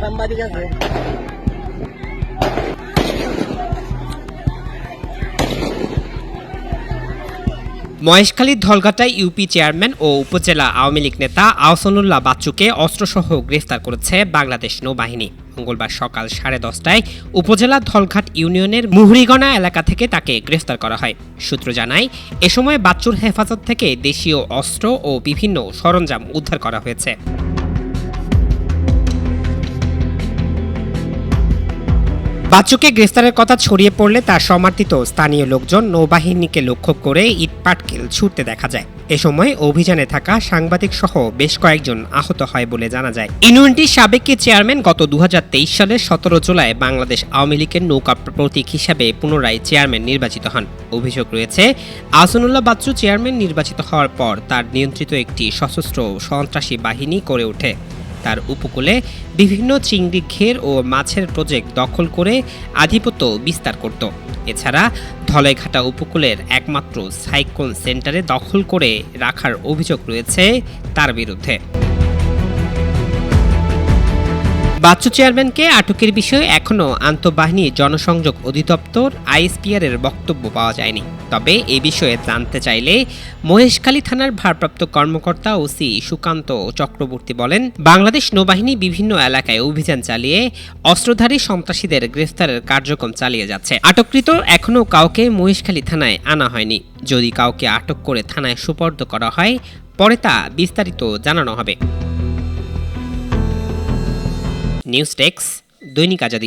সাংবাদিক আছে। মহেশখালীর ধলঘাটা ইউপি চেয়ারম্যান ও উপজেলা আওয়ামী লীগ নেতা আহসানুল্লাহ বাচ্চুকে অস্ত্রসহ গ্রেফতার করেছে বাংলাদেশ নৌবাহিনী। মঙ্গলবার সকাল সাড়ে দশটায় উপজেলা ধলঘাট ইউনিয়নের মুহুরিগণা এলাকা থেকে তাকে গ্রেফতার করা হয়। সূত্র জানায় এ সময় বাচ্চুর হেফাজত থেকে দেশীয় অস্ত্র ও বিভিন্ন সরঞ্জাম উদ্ধার করা হয়েছে। বাচ্চুকে গ্রেফতারের কথা ছড়িয়ে পড়লে তার সমর্থিত স্থানীয় লোকজন নৌবাহিনীকে লক্ষ্য করে ইটপাটকেল ছুটতে দেখা যায়। এ সময় অভিযানে থাকা সাংবাদিক সহ বেশ কয়েকজন আহত হয় বলে জানা যায়। ইউনিয়নটির সাবেক চেয়ারম্যান গত দু হাজার তেইশ সালের সতেরো জুলাই বাংলাদেশ আওয়ামী লীগের নৌকা প্রতীক হিসাবে পুনরায় চেয়ারম্যান নির্বাচিত হন। অভিযোগ রয়েছে আসনুল্লাহ বাচ্চু চেয়ারম্যান নির্বাচিত হওয়ার পর তার নিয়ন্ত্রিত একটি সশস্ত্র সন্ত্রাসী বাহিনী করে ওঠে। তার উপকূলে বিভিন্ন চিংড়ি ঘের ও মাছের প্রজেক্ট দখল করে আধিপত্য বিস্তার করত। এছাড়া ধলাইঘাটা উপকূলের একমাত্র সাইকোন সেন্টারে দখল করে রাখার অভিযোগ রয়েছে তার বিরুদ্ধে। বাচ্চু চেয়ারম্যানকে আটকের বিষয়ে এখনও আন্তঃবাহিনী জনসংযোগ অধিদপ্তর আইএসপিআর এর বক্তব্য পাওয়া যায়নি। তবে এ বিষয়ে জানতে চাইলে মহেশখালী থানার ভারপ্রাপ্ত কর্মকর্তা ওসি সুকান্ত চক্রবর্তী বলেন, বাংলাদেশ নৌবাহিনী বিভিন্ন এলাকায় অভিযান চালিয়ে অস্ত্রধারী সন্ত্রাসীদের গ্রেফতারের কার্যক্রম চালিয়ে যাচ্ছে। আটককৃত এখনও কাউকে মহেশখালী থানায় আনা হয়নি। যদি কাউকে আটক করে থানায় সুপর্দ করা হয়, পরে তা বিস্তারিত জানানো হবে। নিউজ টেক্স দৈনিক আজাদি।